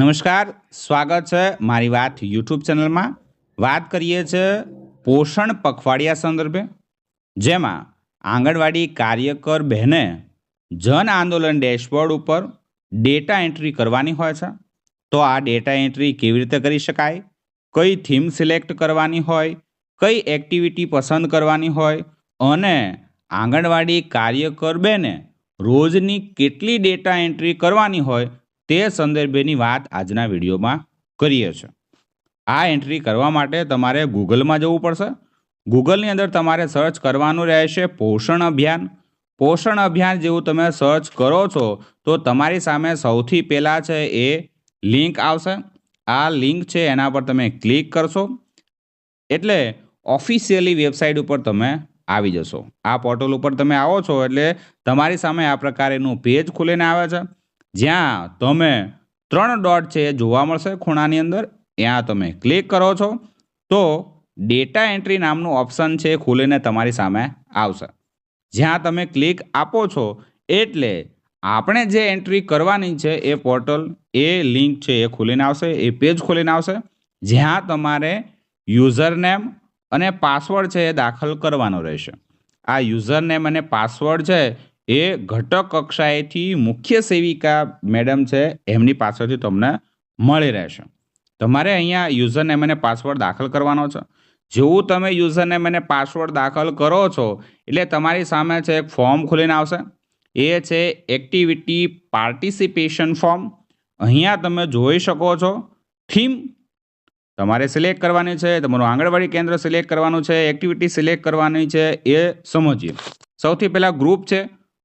નમસ્કાર, સ્વાગત છે મારી વાત યુટ્યુબ ચેનલમાં. વાત કરીએ છીએ પોષણ પખવાડિયા સંદર્ભે, જેમાં આંગણવાડી કાર્યકર બહેને જન આંદોલન ડેશબોર્ડ ઉપર ડેટા એન્ટ્રી કરવાની હોય છે. તો આ ડેટા એન્ટ્રી કેવી રીતે કરી શકાય? કઈ થીમ સિલેક્ટ કરવાની હોય? કઈ એક્ટિવિટી પસંદ કરવાની હોય? અને આંગણવાડી કાર્યકર બેને રોજની કેટલી ડેટા એન્ટ્રી કરવાની હોય? તે સંદર્ભેની વાત આજના વિડીયોમાં કરીએ છીએ. આ એન્ટ્રી કરવા માટે તમારે ગૂગલમાં જવું પડશે. ગૂગલની અંદર તમારે સર્ચ કરવાનું રહેશે પોષણ અભિયાન. પોષણ અભિયાન જેવું તમે સર્ચ કરો છો, તો તમારી સામે સૌથી પહેલાં છે એ લિંક આવશે. આ લિંક છે એના પર તમે ક્લિક કરશો. એટલે ઓફિશિયલી વેબસાઇટ ઉપર તમે આવી જશો. આ પોર્ટલ ઉપર તમે આવો છો એટલે તમારી સામે આ પ્રકારેનું પેજ ખુલીને આવે છે. જ્યાં તમે ત્રણ ડોટ છે એ જોવા મળશે ખૂણાની અંદર. ત્યાં તમે ક્લિક કરો છો તો ડેટા એન્ટ્રી નામનું ઓપ્શન છે ખુલીને તમારી સામે આવશે. જ્યાં તમે ક્લિક આપો છો એટલે આપણે જે એન્ટ્રી કરવાની છે એ પોર્ટલ, એ લિંક છે એ ખુલીને આવશે, એ પેજ ખુલીને આવશે. જ્યાં તમારે યુઝર નેમ અને પાસવર્ડ છે એ દાખલ કરવાનો રહેશે. આ યુઝરનેમ અને પાસવર્ડ છે એ ઘટક કક્ષાએથી મુખ્ય સેવિકા મેડમ છે, એમની પાસેથી તમને મળી રહેશે. તમારે અહીંયા યુઝર નેમ અને પાસવર્ડ દાખલ કરવાનો છે. જેવું તમે યુઝર નેમ અને પાસવર્ડ દાખલ કરો છો, એટલે તમારી સામે છે એક ફોર્મ ખુલીને આવશે. એ છે એક્ટિવિટી પાર્ટિસિપેશન ફોર્મ. અહીંયા તમે જોઈ શકો છો થીમ. તમારે સિલેક્ટ કરવાની છે, તમારું આંગણવાડી કેન્દ્ર સિલેક્ટ કરવાનું છે, એક્ટિવિટી સિલેક્ટ કરવાની છે, એ સમજીએ. સૌથી પહેલાં ગ્રુપ છે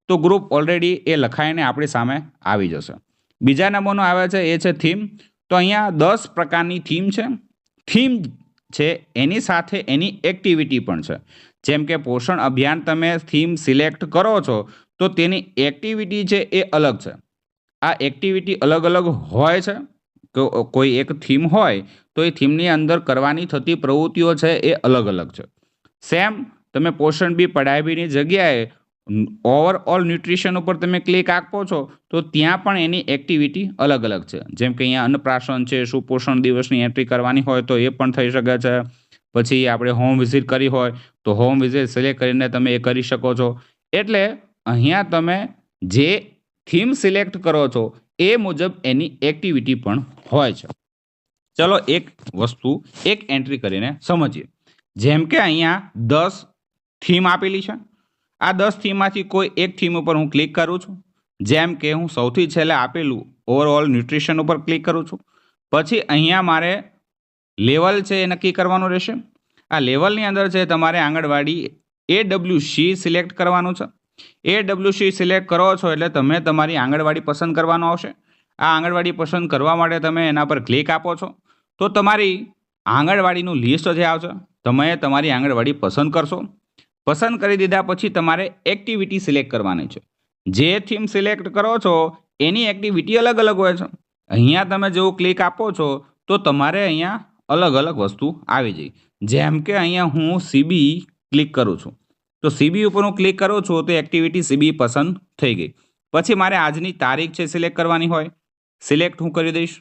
તો ગ્રુપ ઓલરેડી એ લખાઈને આપણી સામે આવી જશે. બીજા નંબરનો આવે છે, એ છે થીમ તો અહીંયા દસ પ્રકારની થીમ છે. થીમ છે, એની સાથે એની એક્ટિવિટી પણ છે. જેમ કે પોષણ અભિયાન તમે થીમ સિલેક્ટ કરો છો, તો તેની એક્ટિવિટી છે એ અલગ છે. આ એક્ટિવિટી અલગ અલગ હોય છે. કોઈ એક થીમ હોય, તો એ થીમની અંદર કરવાની થતી પ્રવૃત્તિઓ છે એ અલગ અલગ છે. સેમ તમે પોષણ બી બીની જગ્યાએ ઓવરઓલ ન્યુટ્રિશન ઉપર તમે ક્લિક આપો છો, તો ત્યાં પણ એની એક્ટિવિટી અલગ અલગ છે. જેમ કે અહીંયા અન્નપ્રાશન છે, સુપોષણ દિવસની એન્ટ્રી કરવાની હોય તો એ પણ થઈ શકે છે. પછી આપણે હોમ વિઝિટ કરી હોય, તો હોમ વિઝિટ સિલેક્ટ કરીને તમે એ કરી શકો છો. એટલે અહીંયા તમે જે થીમ સિલેક્ટ કરો છો, એ મુજબ એની એક્ટિવિટી પણ હોય છે. ચલો એક વસ્તુ, એક એન્ટ્રી કરીને સમજીએ. જેમ કે અહીંયા દસ થીમ આપેલી છે. આ દસ થીમમાંથી કોઈ એક થીમ ઉપર હું ક્લિક કરું છું. જેમ કે હું સૌથી છેલ્લે આપેલું ઓવરઓલ ન્યુટ્રિશન ઉપર ક્લિક કરું છું. પછી અહીંયા મારે લેવલ છે એ નક્કી કરવાનું રહેશે. આ લેવલની અંદર છે તમારે anganwadi A W C select કરવાનું છે. એ ડબલ્યુ સી સિલેક્ટ કરો છો એટલે તમે તમારી આંગણવાડી પસંદ કરવાનો આવશે. આ આંગણવાડી પસંદ કરવા માટે તમે એના પર ક્લિક આપો છો. તો તમારી આંગણવાડીનું લિસ્ટ જે આવશે, તમે તમારી આંગણવાડી પસંદ કરશો. પસંદ કરી દીધા પછી તમારે એક્ટિવિટી સિલેક્ટ કરવાની છે. જે થીમ સિલેક્ટ કરો છો, એની એક્ટિવિટી અલગ અલગ હોય છે. અહીંયા તમે જેવું ક્લિક આપો છો, તો તમારે અહીંયા અલગ અલગ વસ્તુ આવી જાય જેમ કે અહીંયા હું સીબી ક્લિક કરું છું. તો સીબી ઉપર હું ક્લિક કરું છું, તો એક્ટિવિટી સીબી પસંદ થઈ ગઈ. પછી મારે આજની તારીખ છે સિલેક્ટ કરવાની હોય. સિલેક્ટ હું કરી દઈશ,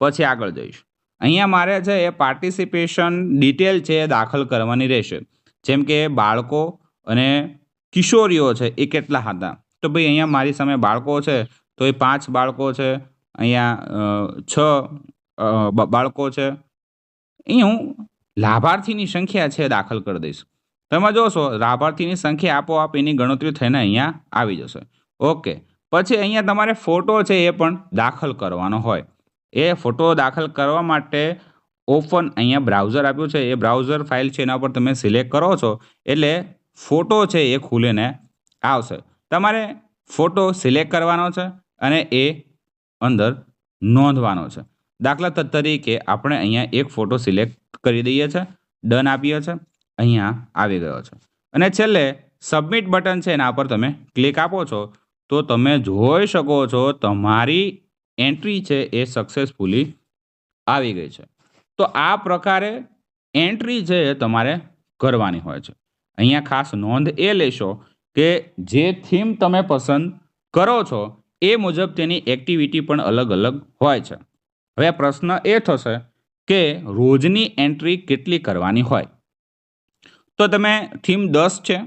પછી આગળ જઈશ. અહીંયા મારે છે એ પાર્ટિસિપેશન ડિટેલ છે એ દાખલ કરવાની રહેશે. જેમ કે બાળકો અને કિશોરીઓ છે એ કેટલા હતા? તો ભાઈ અહીંયા મારી સામે બાળકો છે, તો એ પાંચ બાળકો છે, અહીંયા છ બાળકો છે. અહીં હું લાભાર્થીની સંખ્યા છે દાખલ કરી દઈશ. તમે જોશો, લાભાર્થીની સંખ્યા આપોઆપ એની ગણતરી થઈને અહીંયા આવી જશે. ઓકે, પછી અહીંયા તમારે ફોટો છે એ પણ દાખલ કરવાનો હોય. એ ફોટો દાખલ કરવા માટે ઓપન અહીંયા બ્રાઉઝર આપ્યું છે. એ બ્રાઉઝર ફાઇલ છે એના પર તમે સિલેક્ટ કરો છો. એટલે ફોટો છે એ ખુલીને આવશે. તમારે ફોટો સિલેક્ટ કરવાનો છે અને એ અંદર નોંધવાનો છે. દાખલા તરીકે આપણે અહીંયા એક ફોટો સિલેક્ટ કરી દઈએ છીએ ડન આપીએ છીએ અહીંયા આવી ગયો છે. અને છેલ્લે સબમિટ બટન છે એના પર તમે ક્લિક આપો છો. તો તમે જોઈ શકો છો તમારી એન્ટ્રી છે એ સક્સેસફુલી આવી ગઈ છે. તો આ પ્રકારે એન્ટ્રી છે એ તમારે કરવાની હોય છે. અહીંયા ખાસ નોંધ એ લેશો કે જે થીમ તમે પસંદ કરો છો, એ મુજબ તેની એક્ટિવિટી પણ અલગ અલગ હોય છે. હવે પ્રશ્ન એ થશે કે રોજની એન્ટ્રી કેટલી કરવાની હોય? તો તમે થીમ દસ છે.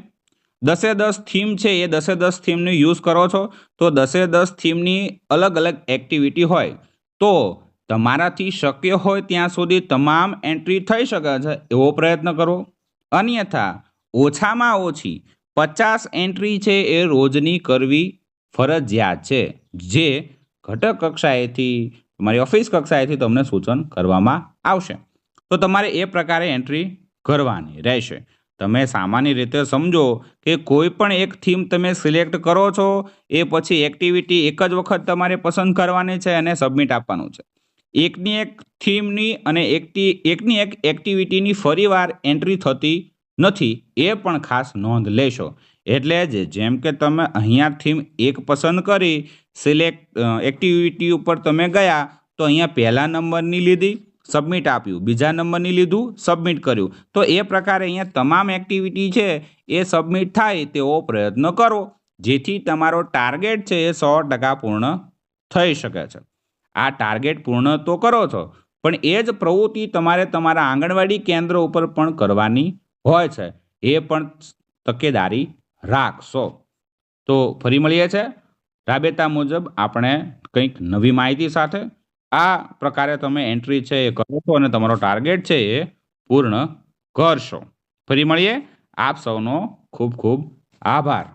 દસે દસ થીમ છે, એ દસે દસ થીમનો યુઝ કરો છો, તો દસે દસ થીમની અલગ અલગ એક્ટિવિટી હોય. તો તમારાથી શક્ય હોય ત્યાં સુધી તમામ એન્ટ્રી થઈ શકે છે, એવો પ્રયત્ન કરો. અન્યથા, ઓછામાં ઓછી પચાસ એન્ટ્રી છે એ રોજની કરવી ફરજિયાત છે, જે ઘટક કક્ષાએથી, તમારી ઓફિસ કક્ષાએથી તમને સૂચન કરવામાં આવશે. તો તમારે એ પ્રકારે એન્ટ્રી કરવાની રહેશે. તમે સામાન્ય રીતે સમજો કે કોઈ પણ એક થીમ તમે સિલેક્ટ કરો છો, એ પછી એક્ટિવિટી એક જ વખત તમારે પસંદ કરવાની છે અને સબમિટ આપવાનું છે. એકની એક થીમની અને એકટી એકની એક એક્ટિવિટીની ફરીવાર એન્ટ્રી થતી નથી, એ પણ ખાસ નોંધ લેશો. એટલે જ જેમ કે તમે અહીંયા થીમ એક પસંદ કરી, સિલેક્ટ એક્ટિવિટી ઉપર તમે ગયા, તો અહીંયા પહેલા નંબરની લીધી, સબમિટ આપ્યું. બીજા નંબરની લીધું, સબમિટ કર્યું. તો એ પ્રકારે અહીંયા તમામ એક્ટિવિટી છે, એ સબમિટ થાય તેવો પ્રયત્ન કરો, જેથી તમારો ટાર્ગેટ છે એ સો ટકા પૂર્ણ થઈ શકે છે. આ ટાર્ગેટ પૂર્ણ તો કરો છો, પણ એ જ પ્રવૃત્તિ તમારે તમારા આંગણવાડી કેન્દ્ર ઉપર પણ કરવાની હોય છે. એ પણ તકેદારી રાખશો. તો ફરી મળીએ છે. રાબેતા મુજબ આપણે કંઈક નવી માહિતી સાથે આ પ્રકારે તમે એન્ટ્રી છે એ કરો છો અને તમારો ટાર્ગેટ છે એ પૂર્ણ કરશો. ફરી મળીએ. આપ સૌનો ખૂબ ખૂબ આભાર.